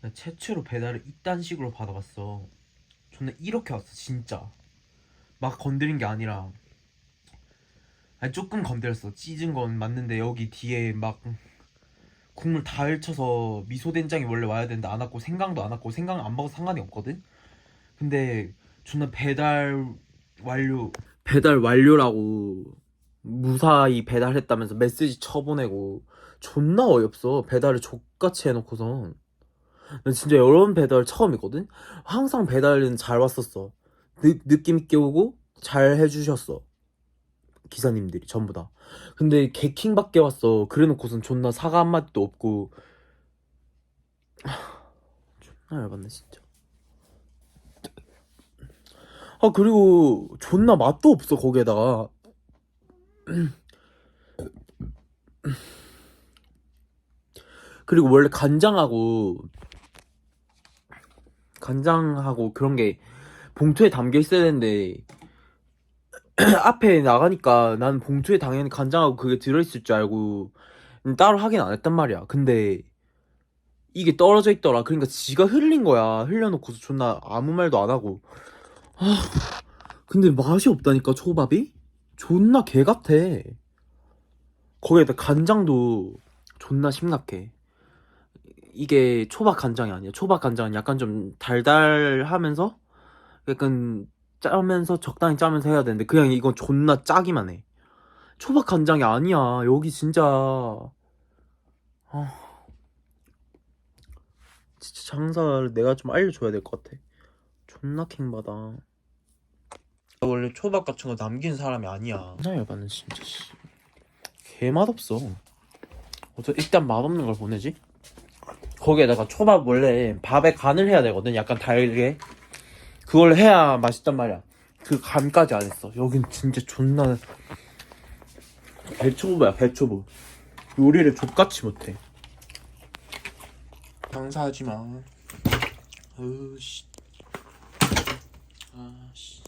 나 최초로 배달을 이딴 식으로 받아봤어. 존나 이렇게 왔어 진짜. 막 건드린 게 아니라 아니 조금 건드렸어. 찢은 건 맞는데 여기 뒤에 막 국물 다 펼쳐서 미소 된장이 원래 와야 되는데 안 왔고 생강도 안 왔고 생강 안 먹어도 상관이 없거든. 근데 존나 배달 완료 배달 완료라고 무사히 배달했다면서 메시지 쳐보내고 존나 어이없어 배달을 족같이 해놓고선 나 진짜 번 배달 처음이거든? 항상 배달은 잘 왔었어. 느, 느낌 있게 오고 잘 해주셨어. 기사님들이 전부 다. 근데 개킹밖에 왔어. 그래놓고선 존나 사과 한마디도 없고. 하, 존나 열받네 진짜. 아 그리고 존나 맛도 없어 거기에다가. 그리고 원래 간장하고 간장하고 그런 게 봉투에 담겨 있어야 되는데 앞에 나가니까 난 봉투에 당연히 간장하고 그게 들어있을 줄 알고 따로 확인 안 했단 말이야. 근데 이게 떨어져 있더라. 그러니까 지가 흘린 거야. 흘려놓고서 존나 아무 말도 안 하고. 아 근데 맛이 없다니까 초밥이? 존나 개 같아. 거기에다 간장도 존나 심각해 이게 초밥 간장이 아니야 초밥 간장은 약간 좀 달달하면서 약간 짜면서 적당히 짜면서 해야 되는데 그냥 이건 존나 짜기만 해. 초밥 간장이 아니야. 여기 진짜. 아. 진짜 장사를 내가 좀 알려줘야 될 것 같아. 존나 킹받아. 원래 초밥 같은 거 남긴 사람이 아니야. 진짜 열받네 진짜 씨. 개 맛없어. 어저 일단 맛없는 걸 보내지 거기에다가 초밥 원래 밥에 간을 해야 되거든. 약간 달게. 그걸 해야 맛있단 말이야. 그 간까지 안 했어. 여긴 진짜 존나 배초부야 배초부 요리를 족같이 못해. 장사하지 마. 으씨. 아씨